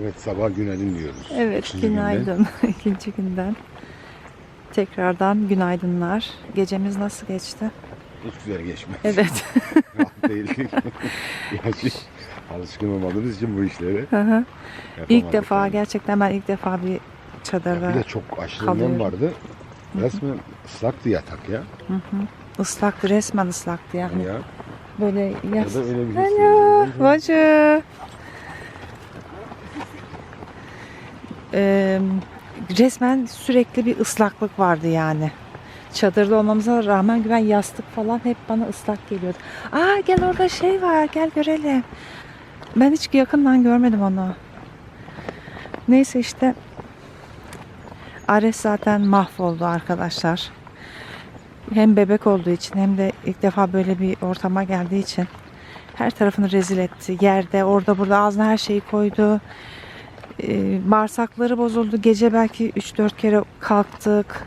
Evet sabah günaydın diyoruz. Evet, İkinci günaydın. İkinci günden. Tekrardan günaydınlar. Gecemiz nasıl geçti? Hiç güzel geçmez. Evet. Rahat değildik. Gerçi alışkın olmadığımız için bu işlere Hı hı. ilk defa yani. gerçekten ben ilk defa bir çadırda Bir de çok aşırı nem vardı. Resmen ıslaktı yatak ya. Hı hı. ıslaktı resmen ıslaktı yani. ya. Böyle Ya yas. da öyle bir Alo, bacı. Ee, resmen sürekli bir ıslaklık vardı yani. Çadırda olmamıza rağmen güven yastık falan hep bana ıslak geliyordu. Aa gel orada şey var gel görelim. Ben hiç yakından görmedim onu. Neyse işte Ares zaten mahvoldu arkadaşlar. Hem bebek olduğu için hem de ilk defa böyle bir ortama geldiği için her tarafını rezil etti. Yerde, orada, burada ağzına her şeyi koydu. Ee, bağırsakları bozuldu. Gece belki 3-4 kere kalktık.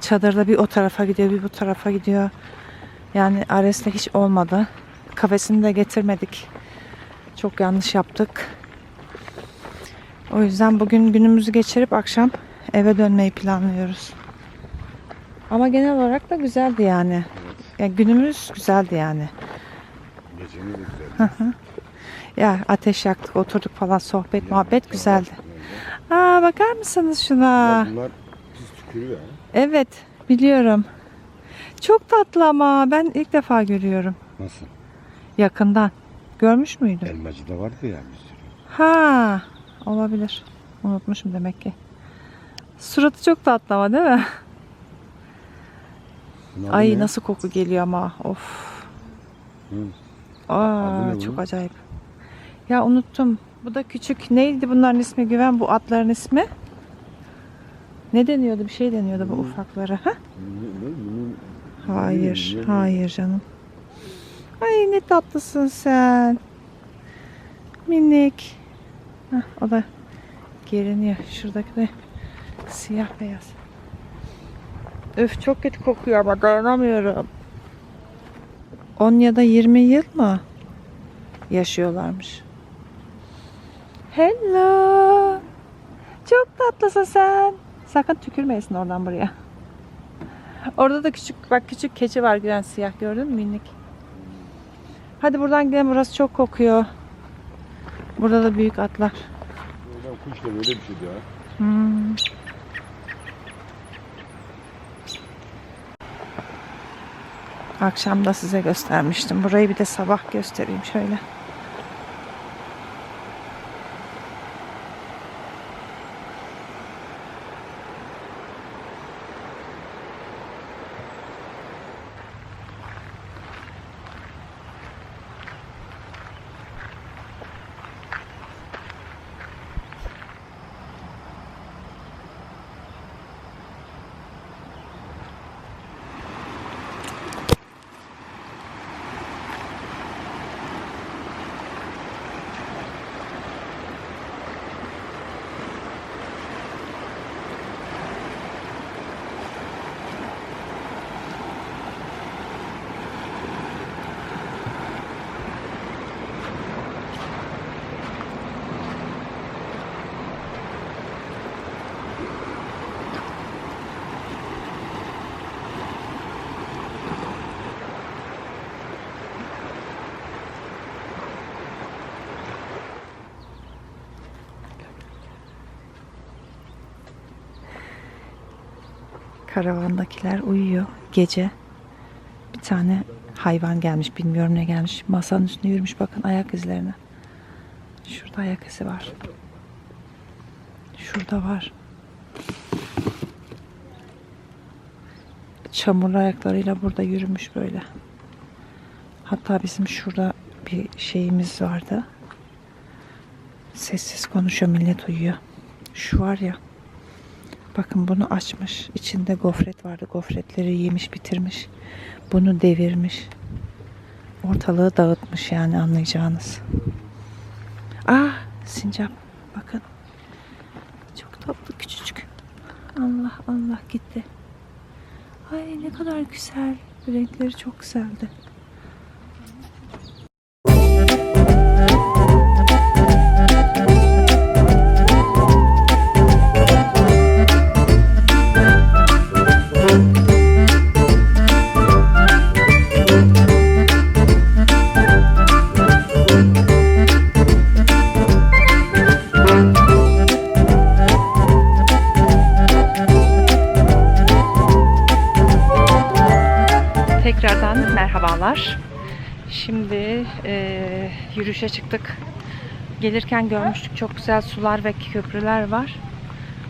Çadırda bir o tarafa gidiyor, bir bu tarafa gidiyor. Yani Ares'le hiç olmadı. Kafesini de getirmedik. Çok yanlış yaptık. O yüzden bugün günümüzü geçirip akşam eve dönmeyi planlıyoruz. Ama genel olarak da güzeldi yani. Evet. Yani günümüz güzeldi yani. Gecemiz de güzel. Ya ateş yaktık, oturduk falan sohbet, muhabbet güzeldi. Aa bakar mısınız şuna? Bunlar pis tükürüyor. Evet, biliyorum. Çok tatlı ama ben ilk defa görüyorum Nasıl? yakından. Görmüş müydün? Elmacıda vardı ya bir sürü. Ha, olabilir. Unutmuşum demek ki. Suratı çok tatlı ama değil mi? Bunun adı Ay ne? nasıl koku geliyor ama. Of. Hı. Aa, Adı ne çok acayip. Ya unuttum. Bu da küçük. Neydi bunların ismi Güven? Bu atların ismi? Ne deniyordu? Bir şey deniyordu bu ufaklara. Ha? Hayır, hayır canım. Ay ne tatlısın sen. Minik. Hah, o da geriniyor. Şuradaki de siyah beyaz. Öf çok kötü kokuyor ama dayanamıyorum. 10 ya da 20 yıl mı yaşıyorlarmış? Hello. Çok tatlısın sen. Sakın tükürmeyesin oradan buraya. Orada da küçük bak küçük keçi var gülen siyah gördün mü minik. Hadi buradan gidelim burası çok kokuyor. Burada da büyük atlar. Oradan kuş da böyle bir şeydi ya. Hmm. Akşam da size göstermiştim. Burayı bir de sabah göstereyim şöyle. Karavandakiler uyuyor gece. Bir tane hayvan gelmiş bilmiyorum ne gelmiş. Masanın üstüne yürümüş bakın ayak izlerine. Şurada ayak izi var. Şurada var. Çamurlu ayaklarıyla burada yürümüş böyle. Hatta bizim şurada bir şeyimiz vardı. Sessiz konuşuyor millet uyuyor. Şu var ya. Bakın bunu açmış. İçinde gofret vardı. Gofretleri yemiş bitirmiş. Bunu devirmiş. Ortalığı dağıtmış yani anlayacağınız. Ah sincap. Bakın. Çok tatlı küçücük. Allah Allah gitti. Ay ne kadar güzel. Renkleri çok güzeldi. Yürüyüşe çıktık. Gelirken görmüştük çok güzel sular ve köprüler var.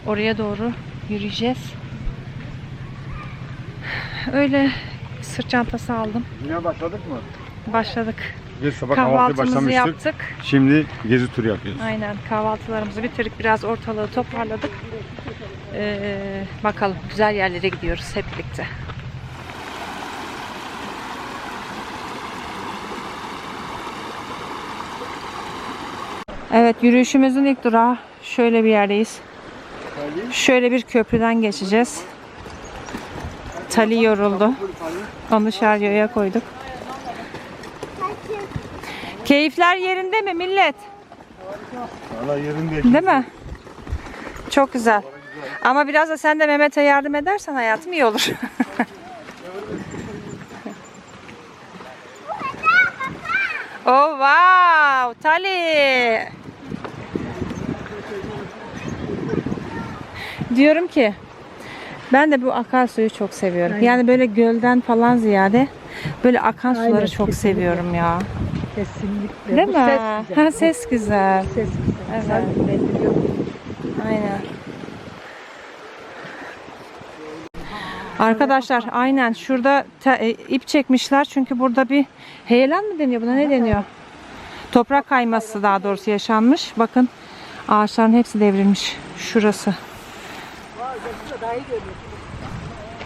Oraya doğru yürüyeceğiz. Öyle sırt çantası aldım. Yine başladık mı? Başladık. Biz sabah Kahvaltımızı başlamıştık. yaptık. Şimdi gezi turu yapıyoruz. Aynen kahvaltılarımızı bitirdik. Biraz ortalığı toparladık. Ee, bakalım güzel yerlere gidiyoruz hep birlikte. Evet yürüyüşümüzün ilk durağı şöyle bir yerdeyiz. Şöyle bir köprüden geçeceğiz. Tali yoruldu. Onu şarjoya koyduk. Keyifler yerinde mi millet? Valla yerinde. Değil mi? Çok güzel. Ama biraz da sen de Mehmet'e yardım edersen hayatım iyi olur. oh wow, Tali. Diyorum ki ben de bu akarsuyu çok seviyorum. Yani böyle gölden falan ziyade böyle akan suları Aynen, çok kesinlikle. seviyorum ya. Kesinlikle. Değil Bu mi? Ses güzel. Ha ses güzel. Ses güzel. Evet. Aynen. Arkadaşlar aynen şurada te- e, ip çekmişler çünkü burada bir heyelan mı deniyor buna ne deniyor? Toprak kayması daha doğrusu yaşanmış. Bakın ağaçların hepsi devrilmiş. Şurası.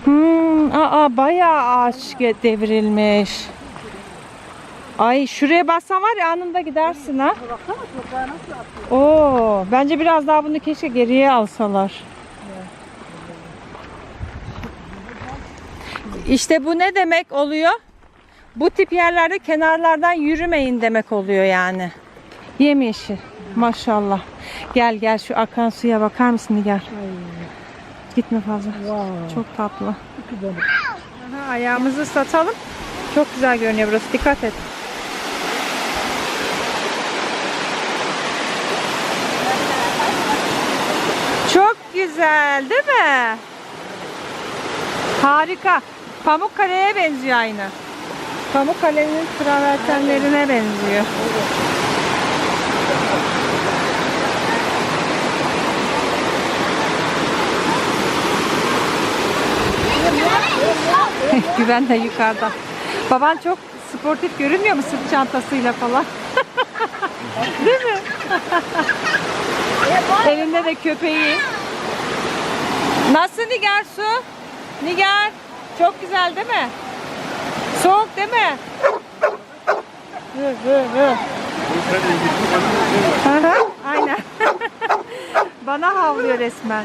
Hmm, aa bayağı ağaç devrilmiş. Ay şuraya bassan var ya anında gidersin ha. Oo, bence biraz daha bunu keşke geriye alsalar. İşte bu ne demek oluyor? Bu tip yerlerde kenarlardan yürümeyin demek oluyor yani. Yemyeşil. Maşallah. Gel gel şu akan suya bakar mısın gel. Gitme fazla. Wow. Çok tatlı. Aha, ayağımızı ıslatalım. Çok güzel görünüyor burası. Dikkat et. Çok güzel değil mi? Harika. Pamukkale'ye benziyor aynı. Pamukkale'nin travertenlerine benziyor. Güven de yukarıda. Baban çok sportif görünmüyor mu sırt çantasıyla falan? Değil mi? Elinde de köpeği. Nasıl Nigar su? Nigar çok güzel değil mi? Soğuk değil mi? Hı, hı, hı. Aynen. Bana havlıyor resmen.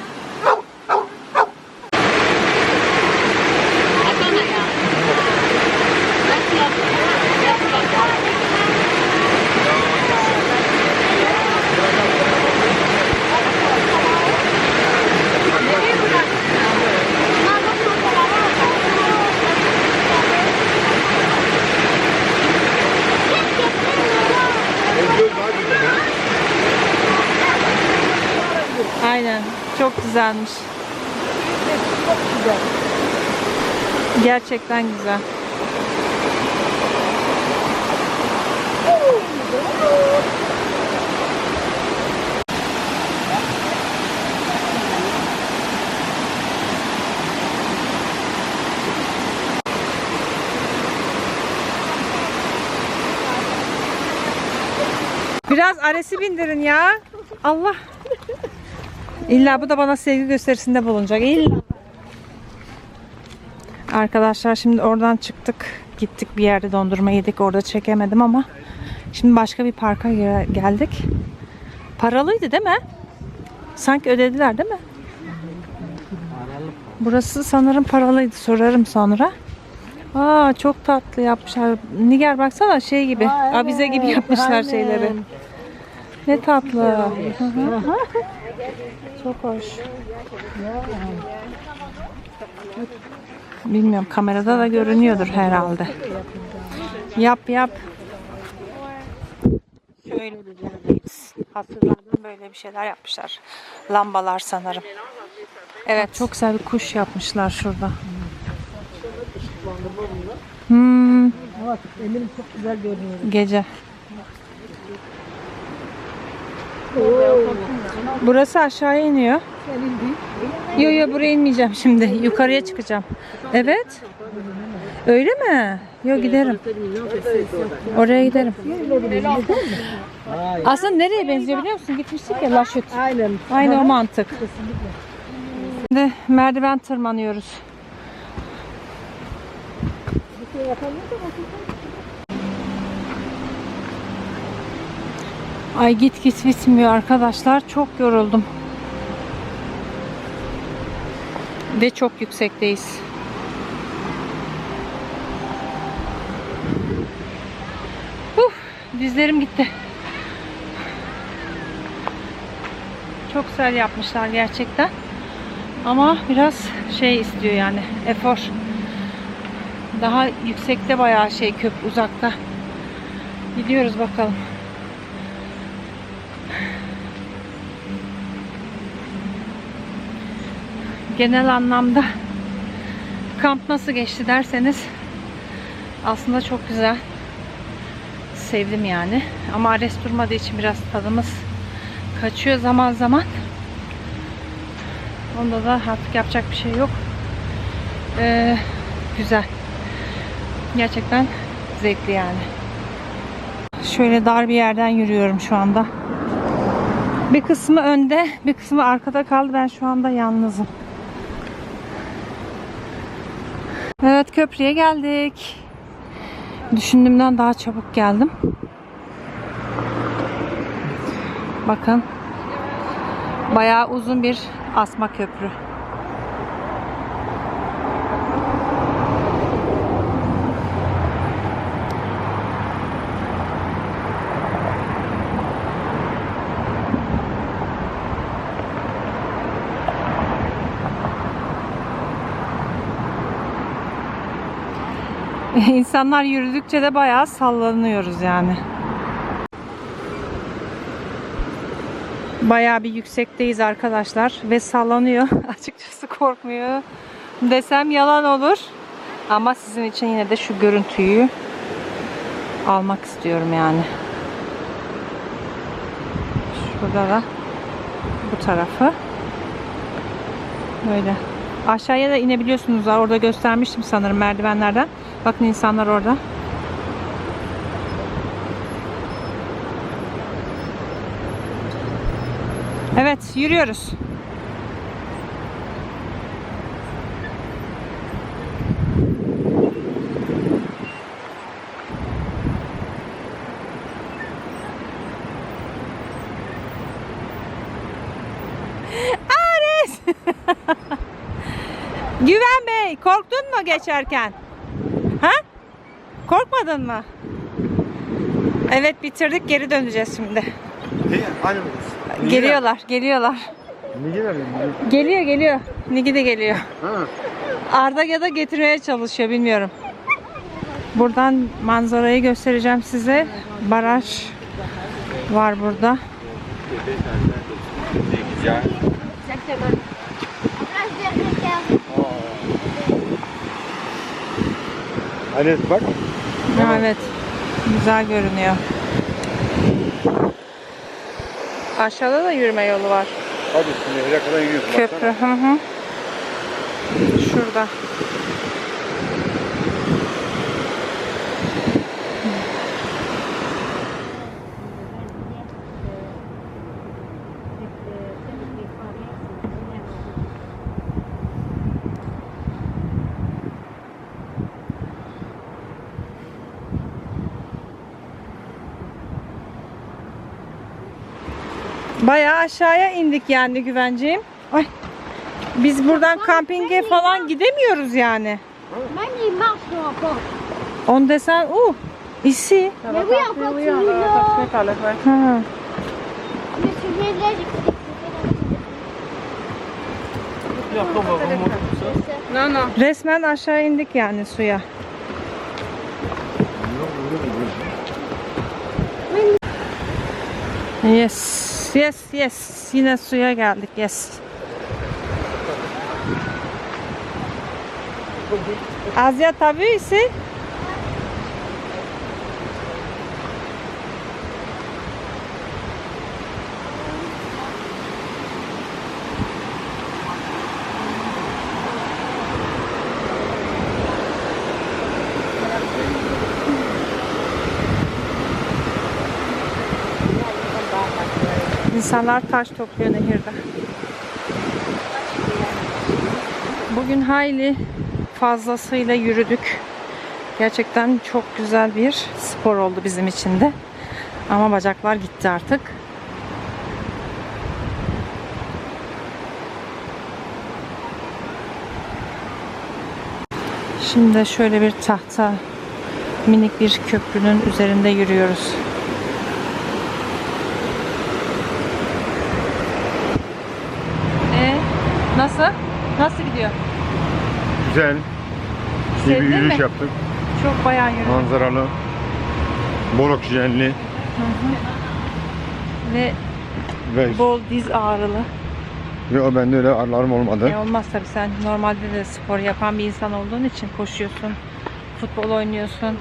Aynen. Çok güzelmiş. Gerçekten güzel. Biraz aresi bindirin ya. Allah. İlla bu da bana sevgi gösterisinde bulunacak. İlla. Arkadaşlar şimdi oradan çıktık. Gittik bir yerde dondurma yedik. Orada çekemedim ama şimdi başka bir parka ge- geldik. Paralıydı değil mi? Sanki ödediler değil mi? Burası sanırım paralıydı. Sorarım sonra. Aa çok tatlı yapmışlar. Niger baksana şey gibi. Aa, evet, Abize gibi yapmışlar aynen. şeyleri. Ne tatlı. Hı hı. Çok hoş. Bilmiyorum kamerada da görünüyordur herhalde. Yap yap. Şöyle bir yerdeyiz. Hatırladım böyle bir şeyler yapmışlar. Lambalar sanırım. Evet çok güzel bir kuş yapmışlar şurada. Hmm. Ama eminim çok güzel görünüyor. Gece. Burası aşağıya iniyor. Yo yo buraya inmeyeceğim şimdi. Yukarıya çıkacağım. Evet. Öyle mi? Yo giderim. Oraya giderim. Aslında nereye benziyor biliyor musun? Gitmiştik ya Laşüt. Aynen. Aynı o mantık. Şimdi merdiven tırmanıyoruz. Ay git git bitmiyor arkadaşlar. Çok yoruldum. Ve çok yüksekteyiz. Uf, dizlerim gitti. Çok güzel yapmışlar gerçekten. Ama biraz şey istiyor yani efor. Daha yüksekte bayağı şey köprü uzakta. Gidiyoruz bakalım. Genel anlamda kamp nasıl geçti derseniz aslında çok güzel. Sevdim yani. Ama Ares durmadığı için biraz tadımız kaçıyor zaman zaman. Onda da artık yapacak bir şey yok. Ee, güzel. Gerçekten zevkli yani. Şöyle dar bir yerden yürüyorum şu anda. Bir kısmı önde, bir kısmı arkada kaldı. Ben şu anda yalnızım. Evet köprüye geldik. Düşündüğümden daha çabuk geldim. Bakın. Bayağı uzun bir asma köprü. İnsanlar yürüdükçe de bayağı sallanıyoruz yani. Bayağı bir yüksekteyiz arkadaşlar ve sallanıyor. Açıkçası korkmuyor desem yalan olur. Ama sizin için yine de şu görüntüyü almak istiyorum yani. Şurada da bu tarafı. Böyle. Aşağıya da inebiliyorsunuz. Orada göstermiştim sanırım merdivenlerden. Bakın insanlar orada. Evet, yürüyoruz. Ares! Güven Bey, korktun mu geçerken? Korkmadın mı? Evet bitirdik geri döneceğiz şimdi. Hani Geliyorlar, geliyorlar. Ne girer Geliyor, geliyor. Nigi de geliyor. Ha. Arda ya da getirmeye çalışıyor bilmiyorum. Buradan manzarayı göstereceğim size. Baraj var burada. Hani bak. Evet. Güzel görünüyor. Aşağıda da yürüme yolu var. Hadi şimdi nehre kadar yürüyorsun. Köprü. Hı hı. Şurada. Bayağı aşağıya indik yani güvenceyim. Ay. Biz buradan kampinge falan gidemiyoruz yani. On desen, uh, ici. Mais oui, on continue là. Ha. Je me souviens de là, j'ai Non, non. Resmen aşağı indik yani suya. Yes, yes, yes. Yine suya geldik, yes. Azya tabii ici. İnsanlar taş topluyor nehirde. Bugün hayli fazlasıyla yürüdük. Gerçekten çok güzel bir spor oldu bizim için de. Ama bacaklar gitti artık. Şimdi şöyle bir tahta minik bir köprünün üzerinde yürüyoruz. E nasıl? Nasıl gidiyor? Güzel. İyi Sevdin bir yürüyüş mi? yaptık. Çok bayağı yürüdük. Manzaralı. Bol oksijenli. Ve Ve, bol diz ağrılı. ve o bende öyle ağrılarım olmadı. E olmaz tabii sen normalde de spor yapan bir insan olduğun için koşuyorsun, futbol oynuyorsun.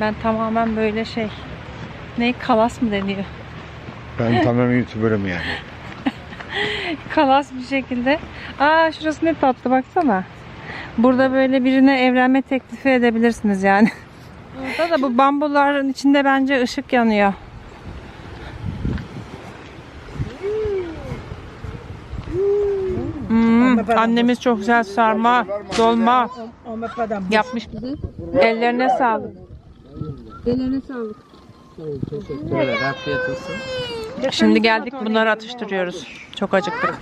Ben tamamen böyle şey, ne kalas mı deniyor? Ben tamamen YouTuber'ım yani. Kalas bir şekilde. Aa şurası ne tatlı baksana. Burada böyle birine evlenme teklifi edebilirsiniz yani. Burada da bu bambuların içinde bence ışık yanıyor. Hmm, annemiz çok güzel sarma, dolma yapmış bizi. Ellerine sağlık. Ellerine sağlık. Şimdi geldik bunları atıştırıyoruz. Çok acıktık.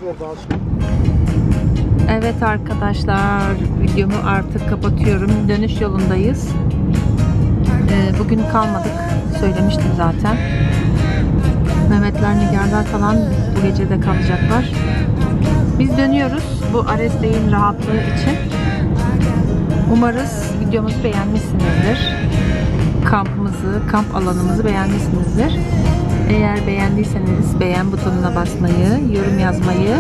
Evet arkadaşlar videomu artık kapatıyorum. Dönüş yolundayız. Ee, bugün kalmadık. Söylemiştim zaten. Mehmetler, Nigarlar falan bu gece de kalacaklar. Biz dönüyoruz bu Ares Bey'in rahatlığı için. Umarız videomuzu beğenmişsinizdir. Kampımızı, kamp alanımızı beğenmişsinizdir. Eğer beğendiyseniz beğen butonuna basmayı, yorum yazmayı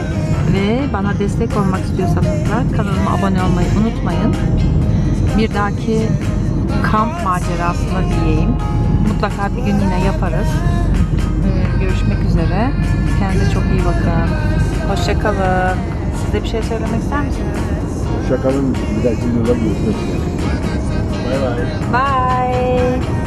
ve bana destek olmak istiyorsanız da kanalıma abone olmayı unutmayın. Bir dahaki kamp macerasına diyeyim. Mutlaka bir gün yine yaparız. Ee, Görüşmek üzere. Kendinize çok iyi bakın. Hoşçakalın. Siz de bir şey söylemek ister misiniz? Şakalın bir dahaki videoda görüşmek üzere. Bay bay. Bye. boy.